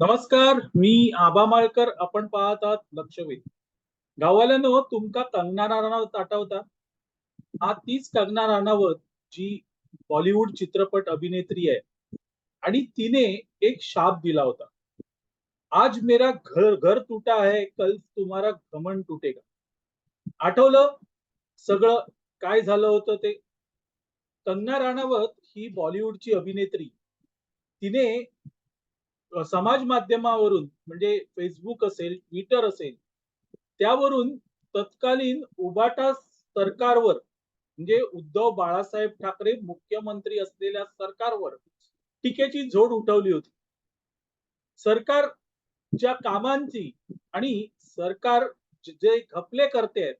नमस्कार मी आबा माळकर. आपण पाहत आहात लक्षवेध गावाल्यानं तुमका कंगना राणावत आठवता हा तीच कंगना राणावत जी बॉलिवूड चित्रपट अभिनेत्री आहे. आणि तिने एक शाप दिला होता. आज मेरा घर घर तुटा आहे कल तुम्हारा घमंड तुटेगा आठवलं? सगळं काय झालं होतं ते? कंगना राणावत ही बॉलिवूडची अभिनेत्री. तिने समाज माध्यमावरून म्हणजे फेसबुक असेल ट्विटर असेल त्यावरून तत्कालीन उबाटा सरकारवर म्हणजे उद्धव बाळासाहेब ठाकरे मुख्यमंत्री असलेल्या सरकारवर टीकेची झोड उठवली होती. सरकारच्या कामांची आणि सरकार जे- जे घपले करते आहेत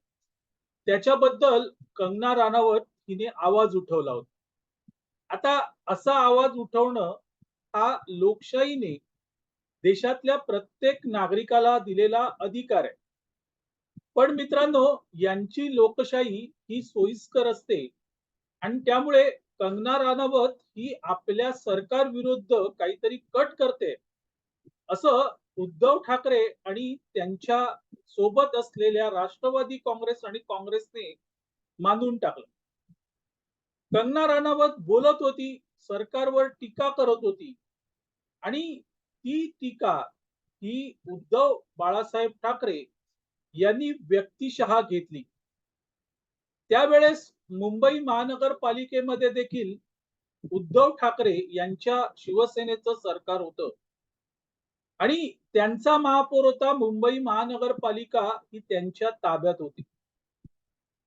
त्याच्याबद्दल कंगना राणावत हिने आवाज उठवला होता. आता असा आवाज उठवणं हा लोकशाहीने देशातल्या प्रत्येक नागरिकाला दिलेला अधिकार आहे. पण मित्रांनो यांची लोकशाही ही सोयीस्कर असते आणि त्यामुळे कंगना राणावत ही आपल्या सरकार विरुद्ध काहीतरी कट करते असं उद्धव ठाकरे आणि त्यांच्यासोबत असलेल्या राष्ट्रवादी काँग्रेस आणि काँग्रेसने मानून टाकलं. कंगना राणावत बोलत होती सरकारवर टीका करत होती आणि ती टीका ही उद्धव बाळासाहेब ठाकरे यांनी व्यक्तिशः घेतली. त्यावेळेस मुंबई महानगरपालिकेमध्ये देखील उद्धव ठाकरे यांच्या शिवसेनेचं सरकार होतं. आणि त्यांचा महापौर होता मुंबई महानगरपालिका ही त्यांच्या ताब्यात होती.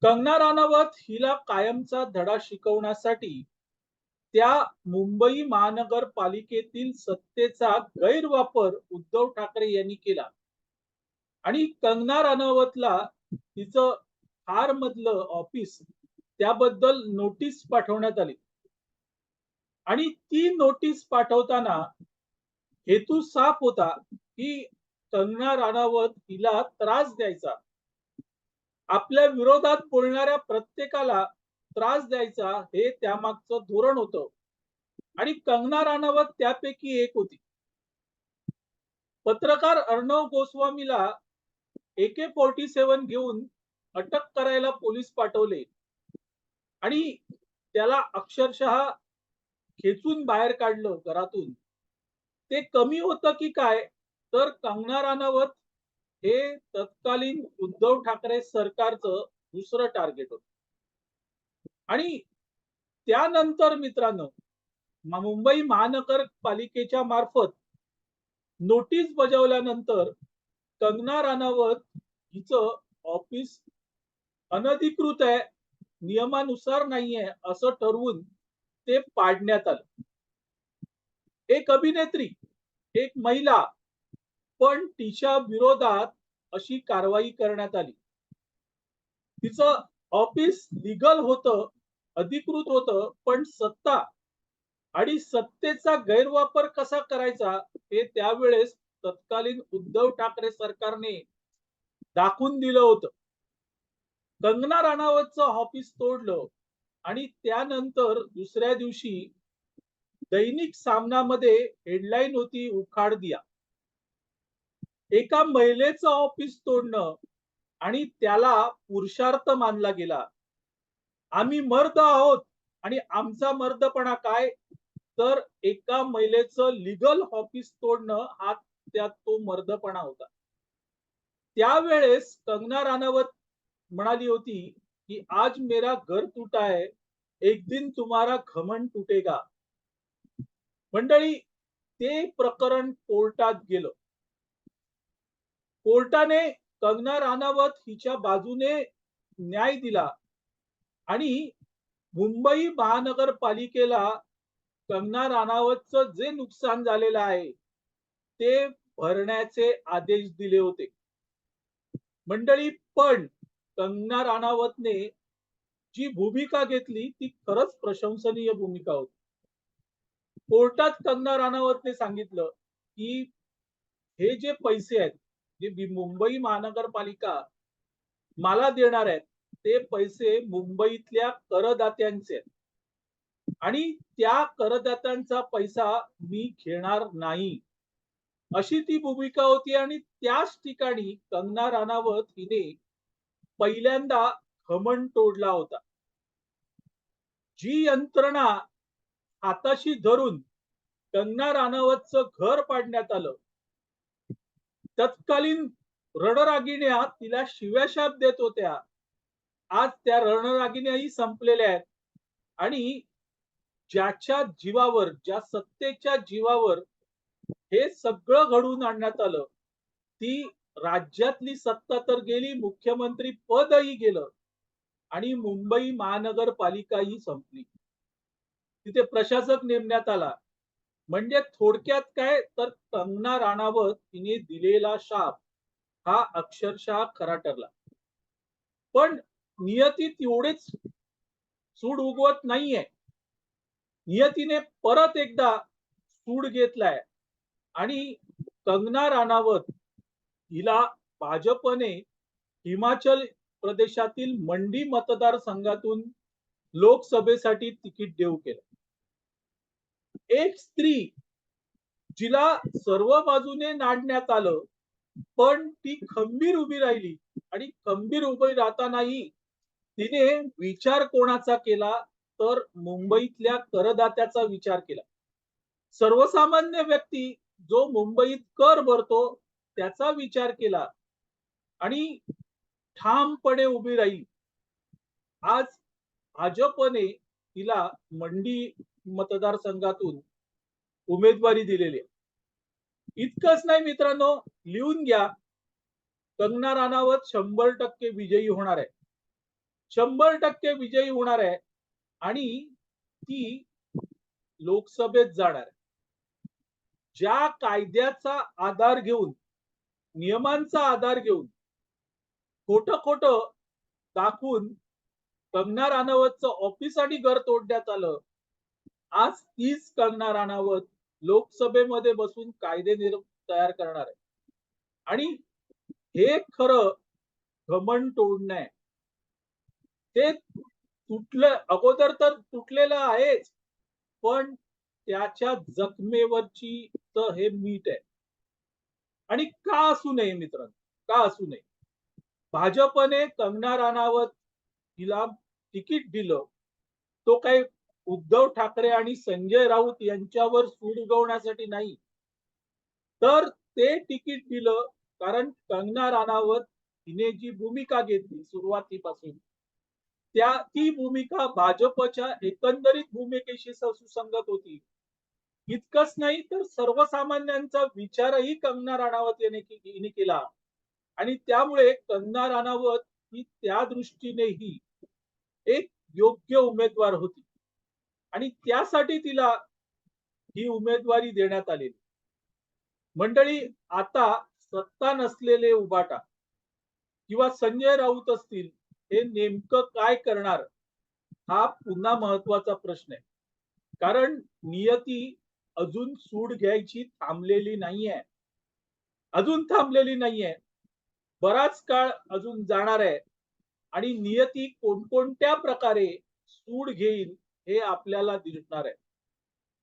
कंगना राणावत हिला कायमचा धडा शिकवण्यासाठी त्या मुंबई महानगरपालिकेतील सत्तेचा गैरवापर उद्धव ठाकरे यांनी केला. आणि कंगना राणावतला तिचं हार मधलं ऑफिस त्याबद्दल नोटीस पाठवण्यात आली. आणि ती नोटीस पाठवताना हेतू साफ होता की कंगना राणावत हिला त्रास द्यायचा. आपल्या विरोधात बोलणाऱ्या प्रत्येकाला त्रास द्यायचा हे त्यामागचं धोरण होतं. आणि कंगना राणावत त्यापैकी एक होती. पत्रकार अर्णव गोस्वामीला एके फोर्टी सेवन घेऊन अटक करायला पोलीस पाठवले. आणि त्याला अक्षरशः खेचून बाहेर काढलं घरातून. ते कमी होतं की काय? तर कंगना राणावत हे तत्कालीन उद्धव ठाकरे सरकारचं दुसरं टार्गेट होतं. आणि त्यानंतर मित्रांनो मुंबई मुंबई महानगरपालिकेच्या मार्फत नोटीस बजावल्यानंतर कंगना राणावत हिचं ऑफिस अनधिकृत आहे नियमानुसार नाहीये असं ठरवून ते पाडण्यात आलं. एक अभिनेत्री एक महिला पण तिच्या विरोधात अशी कारवाई करण्यात आली. तिचं ऑफिस लिगल होतं अधिकृत होतं पण सत्ता आणि सत्तेचा गैरवापर कसा करायचा हे त्यावेळेस तत्कालीन उद्धव ठाकरे सरकारने दाखवून दिलं होतं. कंगना राणावतचं ऑफिस तोडलं आणि त्यानंतर दुसऱ्या दिवशी दैनिक सामनामध्ये हेडलाईन होती उखाड दिया. एका महिलेचं ऑफिस तोडणं आणि त्याला पुरुषार्थ मानला गेला. आम्ही मर्द आहोत. आणि आमचा मर्दपणा काय? तर एका महिलेचं लिगल ऑफिस तोडणं हा त्यात तो मर्दपणा होता. त्यावेळेस कंगना राणावत म्हणाली होती की आज मेरा घर तुटा है. एक दिन तुम्हारा घमंड तुटेगा मंडळी ते प्रकरण कोर्टात गेलं. कोर्टाने कंगना राणावत हिच्या बाजूने न्याय दिला. आणि मुंबई महानगरपालिकेला कंगना राणावतचं जे नुकसान झालेलं आहे ते भरण्याचे आदेश दिले होते. मंडळी पण कंगना राणावतने जी भूमिका घेतली ती खरंच प्रशंसनीय भूमिका होती. कोर्टात कंगना राणावतने सांगितलं की हे जे पैसे आहेत जे मुंबई महानगरपालिका मला देणार आहेत ते पैसे मुंबईतल्या करदात्यांचे आहेत. आणि त्या करदात्यांचा पैसा मी घेणार नाही. अशी ती भूमिका होती आणि त्याच ठिकाणी कंगना राणावत हिने पहिल्यांदा घमंड तोडला होता. जी यंत्रणा हाताशी धरून कंगना राणावतचं घर पाडण्यात आलं तत्कालीन रणरागिण्या तिला शिव्याशाप देत होत्या. आज त्या रणरागिण्याही संपलेल्या आहेत. आणि ज्याच्या जीवावर ज्या सत्तेच्या जीवावर हे सगळं घडवून आणण्यात आलं ती राज्यातली सत्ता तर गेली मुख्यमंत्री पदही गेलं आणि मुंबई महानगरपालिकाही संपली. तिथे प्रशासक नेमण्यात आला. म्हणजे थोडक्यात काय? तर कंगना राणावत तिने दिलेला शाप हा अक्षरशः खरा ठरला. पण नियतीत एवढेच सूड उगवत नाहीये. नियतीने परत एकदा सूड घेतलाय. आणि कंगना राणावत हिला भाजपने हिमाचल प्रदेशातील मंडी मतदारसंघातून लोकसभेसाठी तिकीट देऊ केलं. एक स्त्री जिला सर्व बाजूने नाडण्यात आलं पण ती खंबीर उभी राहिली आणि खंबीर उभी राहतानाही तिने विचार कोणाचा केला तर मुंबईतल्या करदात्याचा विचार केला. सर्वसामान्य व्यक्ती जो मुंबईत कर भरतो त्याचा विचार केला आणि ठामपणे उभी राहील. आज भाजपने तिला मंडी मतदारसंघातून उमेदवारी दिलेली आहे. इतकंच नाही मित्रांनो लिहून घ्या. कंगना राणावत शंभर टक्के विजयी होणार आहे. शंभर टक्के विजयी होणार आहे. आणि ती लोकसभेत जाणार आहे. ज्या कायद्याचा आधार घेऊन नियमांचा आधार घेऊन खोट खोट दाखवून कंगना राणावतचं ऑफिस आणि घर तोडण्यात आलं आज तीच कंगना राणावत लोकसभेमध्ये बसून कायदे निर् तयार करणार आहे. आणि हे खरं घमंड तोडणं आहे. ते तुटलं अगोदर तर तुटलेलं आहेच पण त्याच्या जखमेवरची तर हे मीठ आहे. आणि का असू नये मित्रांनो का असू नये? भाजपने कंगना राणावत हिला तिकीट दिलं तो काही उद्धव ठाकरे आणि संजय राऊत यांच्यावर सूड उगवण्यासाठी नाही. तर ते तिकीट दिलं कारण कंगना राणावत हिने जी भूमिका घेतली सुरुवातीपासून त्या ती भूमिका भाजपच्या एकंदरीत भूमिकेशी सुसंगत होती. इतकंच नाही तर सर्वसामान्यांचा विचारही कंगना राणावत याने केला. आणि त्यामुळे कंगना राणावत ही त्या दृष्टीनेही एक योग्य उमेदवार होती. आणि त्यासाठी तिला ही उमेदवारी देण्यात आलेली. मंडळी आता सत्ता नसलेले उबाटा किंवा संजय राऊत असतील हे नेमकं काय करणार हा पुन्हा महत्त्वाचा प्रश्न आहे. कारण नियती अजून सूड घ्यायची थांबलेली नाहीये. अजून थांबलेली नाहीये. बराच काळ अजून जाणार आहे. आणि नियती कोणकोणत्या प्रकारे सूड घेईल हे आपल्याला दिसणार आहे.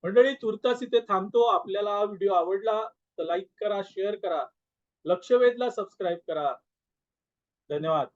मंडळी तुर्तास इथे थांबतो. आपल्याला हा व्हिडिओ आवडला तर लाईक करा शेअर करा. लक्ष वेधला सबस्क्राईब करा. धन्यवाद.